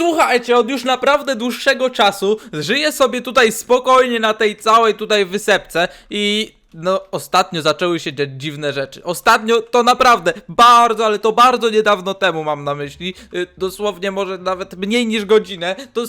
Słuchajcie, od już naprawdę dłuższego czasu żyję sobie tutaj spokojnie na tej całej tutaj wysepce i no ostatnio zaczęły się dziać dziwne rzeczy. Ostatnio to naprawdę bardzo, ale to bardzo niedawno temu mam na myśli, y, dosłownie może nawet mniej niż godzinę, to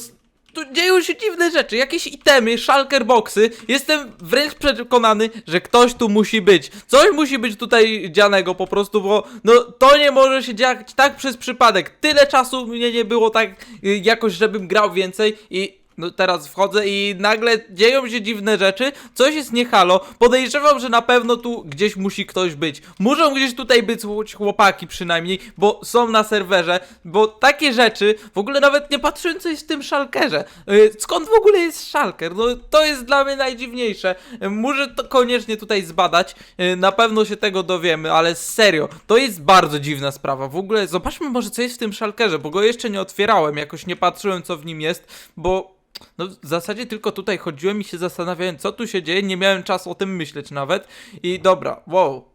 tu dzieją się dziwne rzeczy, jakieś itemy, shulker boxy. Jestem wręcz przekonany, że ktoś tu musi być. Coś musi być tutaj dzianego po prostu, bo no to nie może się dziać tak przez przypadek. Tyle czasu mnie nie było tak y, jakoś, żebym grał więcej i no teraz wchodzę i nagle dzieją się dziwne rzeczy, coś jest niehalo, podejrzewam, że na pewno tu gdzieś musi ktoś być. Muszą gdzieś tutaj być chł- chłopaki przynajmniej, bo są na serwerze, bo takie rzeczy, w ogóle nawet nie patrzyłem co jest w tym szalkerze. Yy, skąd w ogóle jest szalker? No to jest dla mnie najdziwniejsze. Yy, muszę to koniecznie tutaj zbadać, yy, na pewno się tego dowiemy, ale serio, to jest bardzo dziwna sprawa. W ogóle zobaczmy może co jest w tym szalkerze, bo go jeszcze nie otwierałem, jakoś nie patrzyłem co w nim jest, bo no w zasadzie tylko tutaj chodziłem i się zastanawiałem, co tu się dzieje, nie miałem czasu o tym myśleć nawet. I dobra, wow,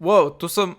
wow, tu są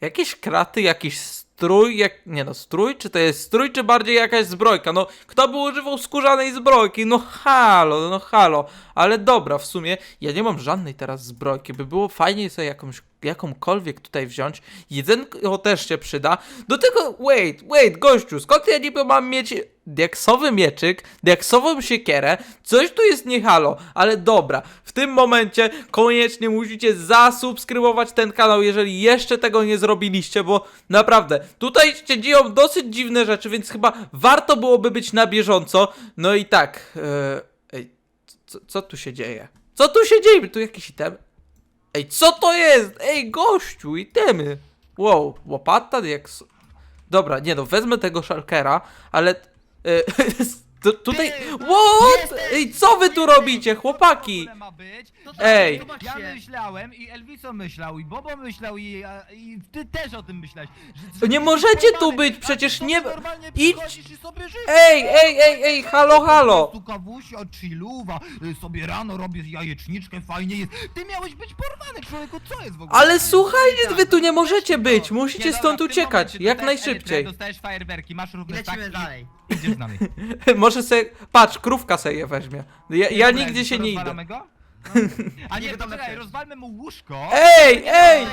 jakieś kraty, jakiś strój, jak, nie no, strój, czy to jest strój, czy bardziej jakaś zbrojka, no, kto by używał skórzanej zbrojki, no halo, no halo, ale dobra, w sumie, ja nie mam żadnej teraz zbrojki, by było fajnie sobie jakąś, jakąkolwiek tutaj wziąć, jedzenko też się przyda, do tego, wait, wait, gościu, skąd ja niby mam mieć diaksowy mieczyk, diaksową siekierę, coś tu jest nie halo, ale dobra, w tym momencie koniecznie musicie zasubskrybować ten kanał, jeżeli jeszcze tego nie zrobiliście, bo naprawdę, tutaj się dzieją dosyć dziwne rzeczy, więc chyba warto byłoby być na bieżąco, no i tak, e, ej, co, co tu się dzieje? Co tu się dzieje? Tu jakiś item? Ej, co to jest? Ej, gościu, itemy. Wow, łopata, jak... Dobra, nie no, wezmę tego szalkera, ale... E, tu, tutaj... What? Ej, co wy tu robicie, chłopaki? W ogóle ma być. To tak, Ej. Ja myślałem i Elviso myślał i Bobo myślał i, a, i ty też o tym myślałeś. Że, Nie możecie tu być, a przecież ty nie- sobie normalnie idź- przychodzisz i sobie żyjesz. Ej, ej, ej, ej, halo, halo! Tu kawusia, chilluwa, y, sobie rano robię jajeczniczkę, fajnie jest. Ty miałeś być porwany, człowieku, co jest w ogóle? Ale słuchajcie, wy tu nie możecie być, musicie Nie, dobra, stąd uciekać, jak najszybciej. Dostajesz fajerwerki, masz I równe lecimy staki dalej. i idziesz z nami. Może se, patrz, krówka se je weźmie. Ja, ja Dobra, nigdzie się nie idę. rozwalamy Go? A nie, poczekaj, rozwalmy mu łóżko. Ej, ej!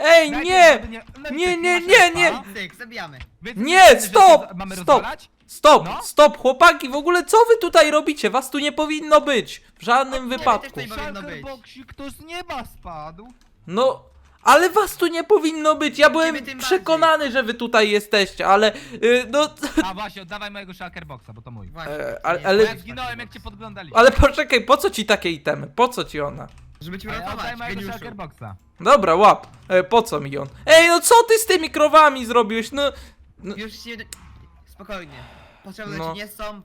Ej, Najpierw, nie! żeby no Nie, nie, masz nie, respa. nie! Cyk, zabijamy. Wy- Nie, że stop! to Mamy Stop! rozwalać? Stop, No. stop, chłopaki, w ogóle co wy tutaj robicie? Was tu nie powinno być. W żadnym wypadku. powinno być. Boxik to z nieba spadł. No, ale was tu nie powinno być. Ja byłem Ciebie tym przekonany, że wy tutaj jesteście, ale y, no. A właśnie, oddawaj mojego shulker boxa, bo to mój. Właśnie. E, ale- Nie, ale- Bo ja zginąłem jak cię box. podglądaliśmy. Ale poczekaj, po co ci takie itemy? Po co ci ona? Żeby ci Ale oddaj uratować, mojego geniuszu. shulker boxa. Dobra, łap. E, po co mi on? Ej, no co ty z tymi krowami zrobiłeś? No. no Już się... Spokojnie. Potrzebne No. ci nie są.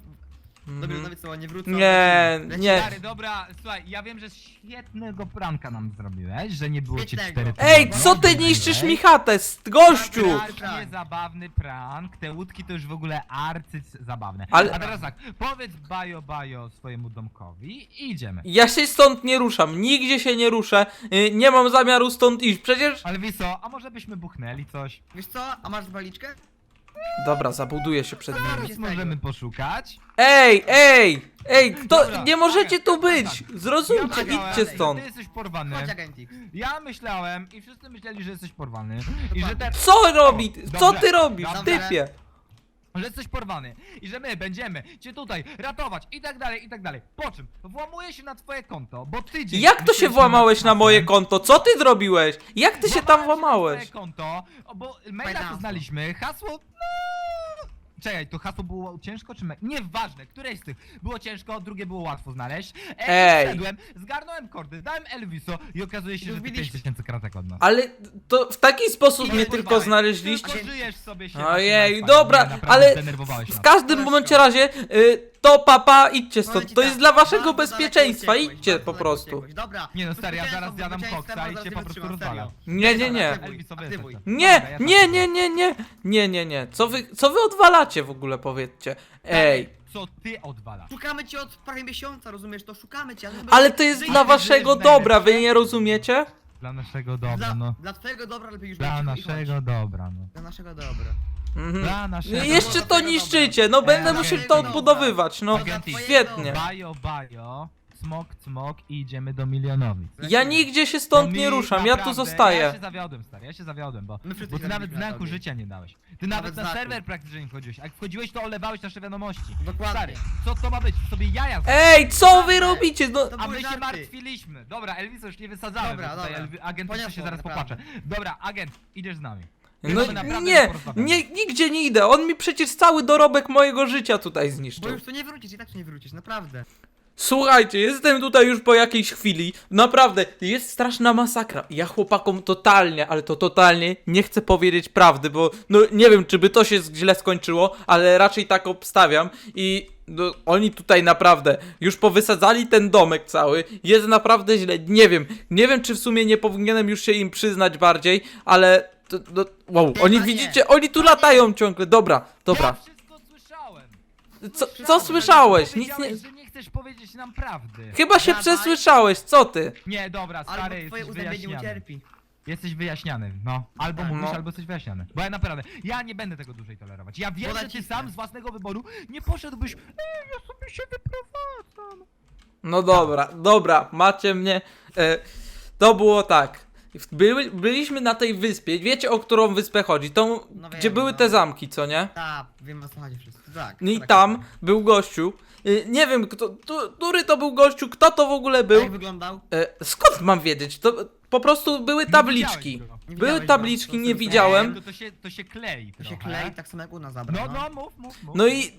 Mhm. Dobry nowy słowo, nie wrócą. Nie, Lecimy. nie. Stary, dobra, słuchaj, ja wiem, że świetnego pranka nam zrobiłeś, że nie było cię Świetnego. cztery Ej, tygodnie. co ty niszczysz mi chatę, s- gościu? Prank. zabawny prank, te łódki to już w ogóle arcy zabawne. Ale- A teraz tak, powiedz bajo bajo swojemu domkowi i idziemy. Ja się stąd nie ruszam, nigdzie się nie ruszę, y, nie mam zamiaru stąd iść, przecież... Ale wiso, a może byśmy buchnęli coś? Wiesz co, a masz waliczkę? Dobra, zabuduję się przed nimi. z możemy poszukać. Ej, ej, ej, kto, Dobra, nie możecie tu być, tak. zrozumcie, idźcie stąd. Ty jesteś porwany. Chodź Agentix. Ja myślałem i wszyscy myśleli, że jesteś porwany. I że, te, Co robi, co ty robisz, dobra. typie? Że jesteś porwany. I że my będziemy cię tutaj ratować i tak dalej, i tak dalej. Po czym włamuję się na twoje konto, bo tydzień... Jak to się włamałeś na moje konto, co ty zrobiłeś? Jak ty się tam Włamałem na włamałeś? twoje konto, o, bo maila poznaliśmy, hasło... No... Czekaj, to hasło było ciężko czy me... Nieważne, któreś z tych. Było ciężko, drugie było łatwo znaleźć. Ej. Ej! Wszedłem, zgarnąłem kordy, dałem Elviso i okazuje się, że ty Zbiliśmy. 5000 kratek od nas. Ale to w taki sposób Nie mnie tylko znaleźliście? Tylko żyjesz sobie się. Ojej, dobra, ale w każdym momencie razie y, to papa, idźcie stąd, to tak, jest dla waszego bardzo bezpieczeństwa, daleko uciekłeś, idźcie po prostu. Dobra. Nie no, stary, ja zaraz zjadam koksa i cię nie po prostu rozwalam. Nie, nie, nie. Nie, nie, tak nie, nie, nie, nie, nie, nie, co wy, co wy odwalacie w ogóle, powiedzcie? Ej, Co ty odwalasz? Szukamy cię od prawie miesiąca, rozumiesz to? Szukamy cię. ale- ale to jest dla waszego dobra, wy nie rozumiecie? Dla naszego dobra, Dla, no. dla twojego dobra lepiej już Dla chodź. naszego dobra, no. Dla naszego dobra. Mhm. Dla naszego... Jeszcze to niszczycie, no będę musiał to odbudowywać, no Agenty. świetnie. Bajo, bajo, smok, smok i idziemy do milionowic. Ja nigdzie się stąd nie ruszam, ja tu naprawdę- Ja zostaję. się zawiodłem, stary, ja się zawiodłem, bo... My wszyscy Bo ty nawet na znaku tobie. życia nie dałeś. Ty nawet, Nawet na znaku. serwer praktycznie nie wchodziłeś. Jak wchodziłeś, to olewałeś nasze wiadomości. Dokładnie. Stary, co to ma być? Sobie jaja z... Ej, co wy robicie? No, A były my się żarty. martwiliśmy. Dobra, Elvisa już nie wysadzałem, Dobra, bo tutaj dobra. Elwi- agent jeszcze się zaraz naprawdę. popłacze. Dobra, agent, idziesz z nami. No nie, nie, nigdzie nie idę. On mi przecież cały dorobek mojego życia tutaj Bo zniszczył. już tu nie wrócisz, i tak tu nie wrócisz, naprawdę. Słuchajcie, jestem tutaj już po jakiejś chwili. Naprawdę, jest straszna masakra. Ja chłopakom totalnie, ale to totalnie nie chcę powiedzieć prawdy, bo no nie wiem, czy by to się źle skończyło, ale raczej tak obstawiam i no, oni tutaj naprawdę już powysadzali ten domek cały. Jest naprawdę źle. Nie wiem, nie wiem, czy w sumie nie powinienem już się im przyznać bardziej, ale to, no, wow, oni widzicie, oni tu latają ciągle. Dobra, Ja dobra. wszystko słyszałem. Co, co słyszałeś? Nic nie... Powiedziałeś, że nie chcesz powiedzieć nam prawdy. Chyba się przesłyszałeś, co ty? Nie, dobra, Albo stary, twoje jesteś uzębienie wyjaśniany. ucierpi. Jesteś wyjaśniany, no. Albo Tak. mówisz, No. albo jesteś wyjaśniany. Bo ja naprawdę, ja nie będę tego dłużej tolerować. Ja wiem, Bo że ty nacisnę. sam z własnego wyboru nie poszedłbyś, ej, ja sobie się wyprowadzam. No dobra, dobra, macie mnie. E, to było tak. Byli, byliśmy na tej wyspie. Wiecie o którą wyspę chodzi? Tą, No gdzie wiem, były no. te zamki, co nie? Tak, wiem o co chodzi wszyscy. Tak. No I tak, tam tak. był gościu. E, nie wiem, kto, tu- który to był gościu, kto to w ogóle był. Jak wyglądał? E, skąd mam wiedzieć? To po prostu były tabliczki. widziałeś go. Nie Były widziałeś tabliczki, go, nie widziałem. To, to, się, to się klei To się klei tak samo jak u nas No, zabrał. no, mów, mów, mów. No i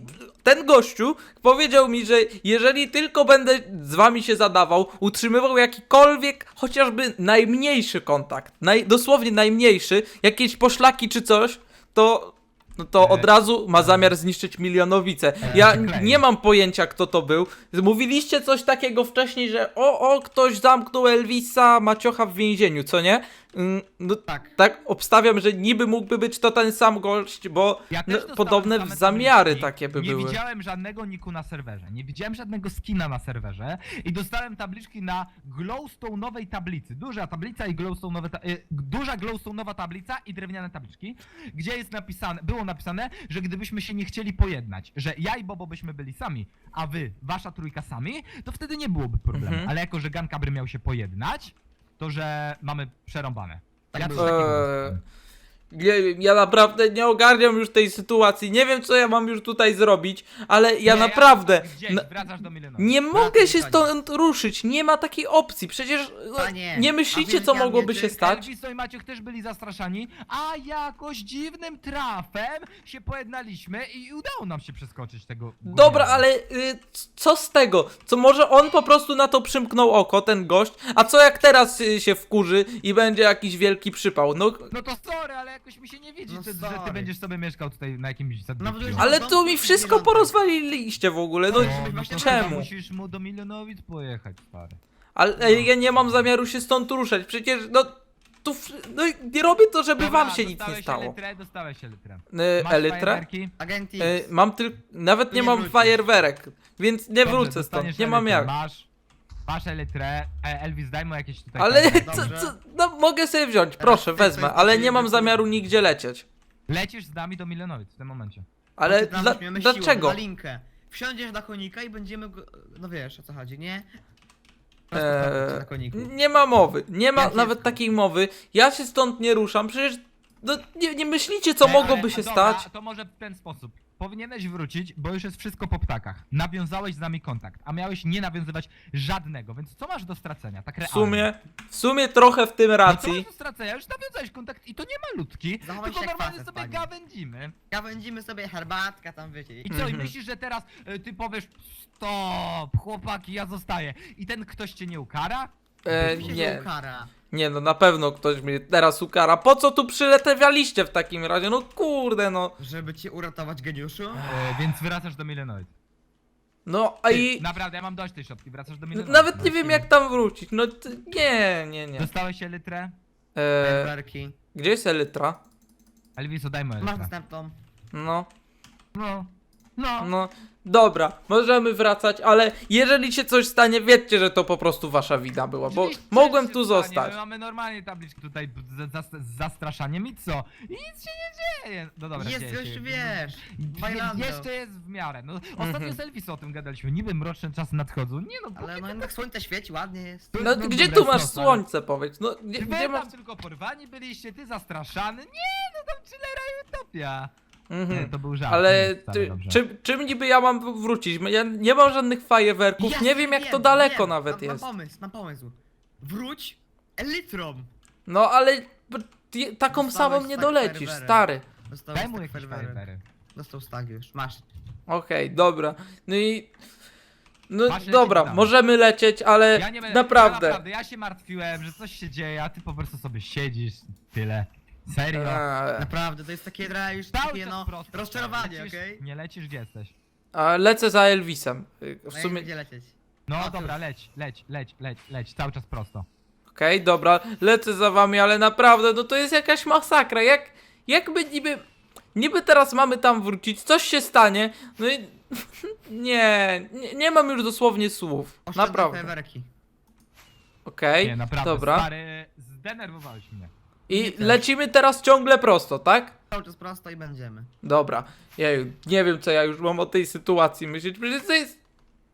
ten gościu powiedział mi, że jeżeli tylko będę z wami się zadawał, utrzymywał jakikolwiek, chociażby najmniejszy kontakt, naj, dosłownie najmniejszy, jakieś poszlaki czy coś, to, no to od razu ma zamiar zniszczyć milionowice. Ja nie mam pojęcia kto to był. Mówiliście coś takiego wcześniej, że o, o, ktoś zamknął Elvisa Maciocha w więzieniu, co nie? Mm, No Tak. tak, obstawiam, że niby mógłby być to ten sam gość, bo Ja no, dostałem podobne same zamiary takie by nie były. widziałem żadnego niku na serwerze, nie widziałem żadnego skina na serwerze i dostałem tabliczki na glowstone'owej tablicy. Duża tablica i glowstone'owe ta y, duża glowstone'owa tablica i drewniane tabliczki, gdzie jest napisane, było napisane, że gdybyśmy się nie chcieli pojednać, że ja i Bobo byśmy byli sami, a wy, wasza trójka sami, to wtedy nie byłoby problemu. Mhm. Ale jako, że Gankabry miał się pojednać, to że mamy przerąbane. Tak Ja coś takiego Eee. Nie wiem, ja naprawdę nie ogarniam już tej sytuacji. Nie wiem, co ja mam już tutaj zrobić, ale ja Nie, naprawdę Gdzieś, na, wracasz do milionów. nie mogę się stąd ruszyć. Nie ma takiej opcji. Przecież no, Panie, nie a myślicie, wiem, co ja mogłoby się stać? Elviso i Maciek też byli zastraszani, a jakoś dziwnym trafem się pojednaliśmy i udało nam się przeskoczyć tego. Dobra, ale y, co z tego? Co może on po prostu na to przymknął oko, ten gość? A co jak teraz y, się wkurzy i będzie jakiś wielki przypał? No, No to sorry, ale jakoś mi się nie widzi, No ty, że ty będziesz sobie mieszkał tutaj na jakimś już- ale tu mi wszystko porozwaliliście w ogóle. No No, no, no to czemu? chyba musisz mu do Milionowic pojechać, stary. Ale ej, ja nie mam zamiaru się stąd ruszać. Przecież no. Tu, no i nie robię to, żeby Dobra, wam się nic nie dostałeś stało. Elytrę, dostałeś elytrę. Y, Masz Elytrę? fajerwerki? Agent X. Y, mam tylko. Nawet nie nie mam wrócisz. fajerwerek, więc nie Dobrze, wrócę dostaniesz stąd. Nie mam elytrę. jak. Masz, masz elytrę, e, Elvis daj mu jakieś tutaj... Ale co, co, no mogę sobie wziąć, proszę, wezmę, ale nie mam zamiaru nigdzie lecieć. Lecisz z nami do Milionowic w tym momencie. Ale dla, siłę, dlaczego? Na linkę. Wsiądziesz na konika i będziemy go... No wiesz o co chodzi, nie? Eee, na koniku. nie ma mowy, nie ma Jak nawet takiej mowy. Ja się stąd nie ruszam, przecież no, nie, nie myślicie, co E, mogłoby ale- się dobra, stać. to może w ten sposób. Powinieneś wrócić, bo już jest wszystko po ptakach. Nawiązałeś z nami kontakt, a miałeś nie nawiązywać żadnego, więc co masz do stracenia, tak W realnie? sumie, w sumie trochę w tym No co masz racji. do stracenia? Już nawiązałeś kontakt i to nie malutki, Zachowaj tylko się jak normalnie facet, sobie panie. gawędzimy. Gawędzimy sobie herbatka tam wiecie. I co, i Mhm. myślisz, że teraz y, ty powiesz stop, chłopaki, ja zostaję i ten ktoś cię nie ukara? E, nie, ukara. nie, no na pewno ktoś mnie teraz ukara. Po co tu przyletewaliście w takim razie? No kurde, no. Żeby cię uratować geniuszu? E, więc wracasz do Milenoid. No, a i. Naprawdę, ja mam dość tej szopki, wracasz do Milenoid. Nawet nie wiem jak tam wrócić. No ty- nie, nie, nie. Dostałeś elytrę? E, gdzie jest Elytra? Elviso, daj mu Masz elytrę. następną. No. No. No. No, dobra, możemy wracać, ale jeżeli się coś stanie, wiedzcie, że to po prostu wasza wina była, bo Oczywiście mogłem tu stanie, zostać. My mamy normalnie tabliczki tutaj z, z, z zastraszaniem i co? I nic się nie dzieje. No dobra, Jest dzieje jeszcze, się. wiesz, Je- Bailando. Jeszcze jest w miarę. No, ostatnio Mhm. z Elvisem o tym gadaliśmy. Niby mroczne czasy nadchodzą. Nie no, Ale no jednak słońce świeci, ładnie jest. No, no gdzie dobra, tu masz noc, ale- słońce, powiedz? No, gdzie, Wy gdzie tam masz... tylko porwani byliście, ty zastraszany. Nie, no tam chillera i utopia. Nie, Mhm. to był żart. Ale nie, ty, dobrze. czym, czym niby ja mam wrócić? Ja nie mam żadnych fajerwerków, Jest, nie wiem jak to daleko wiem. nawet mam, jest. Mam pomysł, mam pomysł. Wróć elytrą. No ale ty- taką Dostałeś samą nie tak dolecisz, stary. Dostałeś Daj mu tak jakieś fajerwerek. fajerwery. Dostał stag już, masz. Okej, dobra. No i... No Masz lecieć dobra, możemy lecieć, ale Ja nie będę, naprawdę. Ja, naprawdę, ja się martwiłem, że coś się dzieje, a ty po prostu sobie siedzisz. Tyle. Serio. Eee, Naprawdę, to jest takie trochę już Cały takie czas no, prosto. rozczarowanie, Lecisz- okej? Nie lecisz, gdzie jesteś? a lecę za Elvisem. Y, W No sumie... Gdzie lecieć? No A, dobra, leć, leć, leć, leć, leć, cały czas prosto. Okej, dobra, lecę za wami, ale naprawdę, no to jest jakaś masakra. Jak, jakby niby, niby teraz mamy tam wrócić, coś się stanie, no i nie, nie, nie mam już dosłownie słów. Oszczędzaj Naprawdę. fajerwerki. Okej, Nie, naprawdę, dobra. stary, zdenerwowałeś mnie. I lecimy teraz ciągle prosto, tak? Cały czas prosto i będziemy. Dobra, jeju, nie wiem co ja już mam o tej sytuacji myśleć, przecież to jest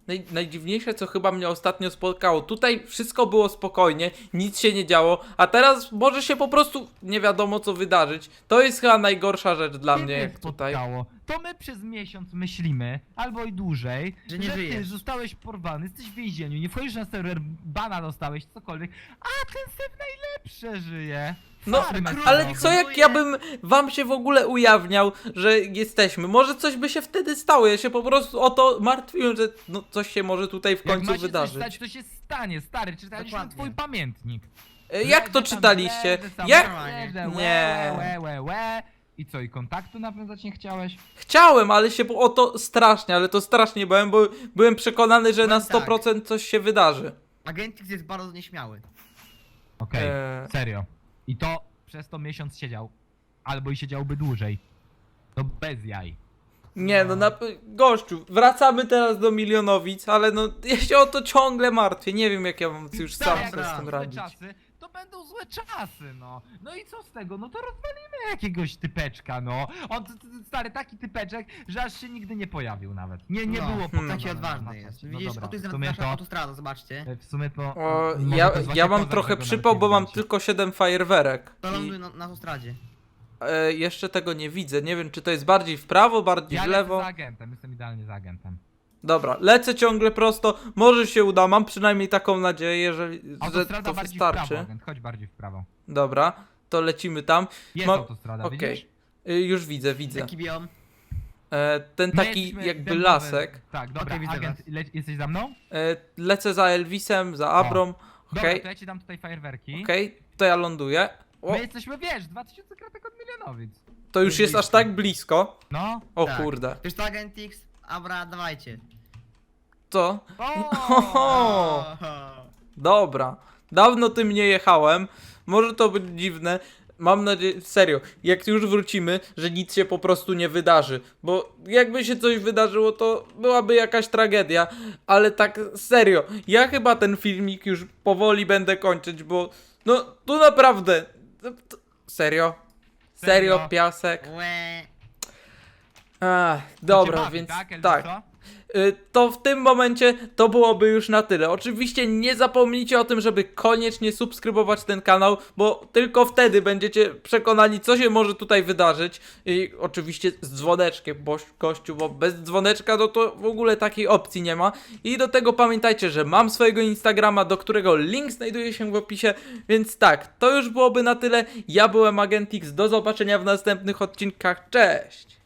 naj, najdziwniejsze co chyba mnie ostatnio spotkało. Tutaj wszystko było spokojnie, nic się nie działo, a teraz może się po prostu nie wiadomo co wydarzyć. To jest chyba najgorsza rzecz dla mnie jak tutaj. spotkało. To my przez miesiąc myślimy, albo i dłużej, Że nie ty żyjesz. zostałeś porwany, jesteś w więzieniu, nie wchodzisz na serwer, bana dostałeś, cokolwiek, a ten syf najlepsze żyje. No, ale co jak ja bym wam się w ogóle ujawniał, że jesteśmy? Może coś by się wtedy stało, ja się po prostu o to martwiłem, że no, coś się może tutaj w Jak końcu ma się wydarzyć. coś stać, to się stanie, stary, czytaliśmy Dokładnie. twój pamiętnik. E, Jak to czytaliście? Jak? łe, Nie. I co, i kontaktu nawiązać nie chciałeś? Chciałem, ale się o to strasznie, ale to strasznie bałem, bo byłem przekonany, że na Powiem tak. 100% coś się wydarzy. Agentix jest bardzo nieśmiały. Okej, Eee. serio. I to przez to miesiąc siedział. Albo i siedziałby dłużej. To bez jaj. Nie no, na... gościu, wracamy teraz do milionowic, ale no ja się o to ciągle martwię, nie wiem jak ja mam już sam sobie z tym złe radzić. czasy, to będą złe czasy, no. No i co z tego? No to rozwalimy jakiegoś typeczka, no. On, t- t- stary, taki typeczek, że aż się nigdy nie pojawił nawet. Nie, nie no, było hmm. pokazane Taki na- odważny na jest. No Widzisz, dobra, o tu jest w nawet sumie nasza to, autostrada, zobaczcie. w sumie to... O, może ja, to jest ja właśnie mam trochę przypał, nawet bo nie mam tylko 7 fajerwerek. To I, ląduje na, na autostradzie. e, jeszcze tego nie widzę, nie wiem czy to jest bardziej w prawo, bardziej Ja w lecę lewo. za agentem, jestem idealnie za agentem. Dobra, lecę ciągle prosto, może się uda, mam przynajmniej taką nadzieję, jeżeli, że Autostrada to bardziej w prawo, wystarczy. agent, chodź bardziej w prawo. Dobra, to lecimy tam. Jest Ma- autostrada, Okej, widzisz? Y, już widzę, widzę. Jaki biom? E, ten taki jakby lasek. Tak, dobra, Okej, widzę agent, was. le jesteś za mną? E, lecę za Elvisem, za Abrom. Dobra, Okej, to ja ci dam tutaj fajerwerki. okej, to ja ląduję. O, My jesteśmy, wiesz, 2000 kratek od milionowic. to już jest aż tak blisko. No. O Tak. kurde. Wiesz to Agentix? Abra, dawajcie. To? O! Dobra. Dawno tym nie jechałem. Może to być dziwne. Mam nadzieję, serio, jak już wrócimy, że nic się po prostu nie wydarzy. Bo jakby się coś wydarzyło, to byłaby jakaś tragedia. Ale tak serio, ja chyba ten filmik już powoli będę kończyć, bo no tu naprawdę. Serio? Serio, piasek? Ach, dobra, więc tak, to w tym momencie to byłoby już na tyle. Oczywiście nie zapomnijcie o tym, żeby koniecznie subskrybować ten kanał, bo tylko wtedy będziecie przekonani, co się może tutaj wydarzyć. I oczywiście z dzwoneczkiem, bo gościu, bo bez dzwoneczka no to w ogóle takiej opcji nie ma. I do tego pamiętajcie, że mam swojego Instagrama, do którego link znajduje się w opisie. Więc tak, to już byłoby na tyle. Ja byłem Agentix, do zobaczenia w następnych odcinkach. Cześć!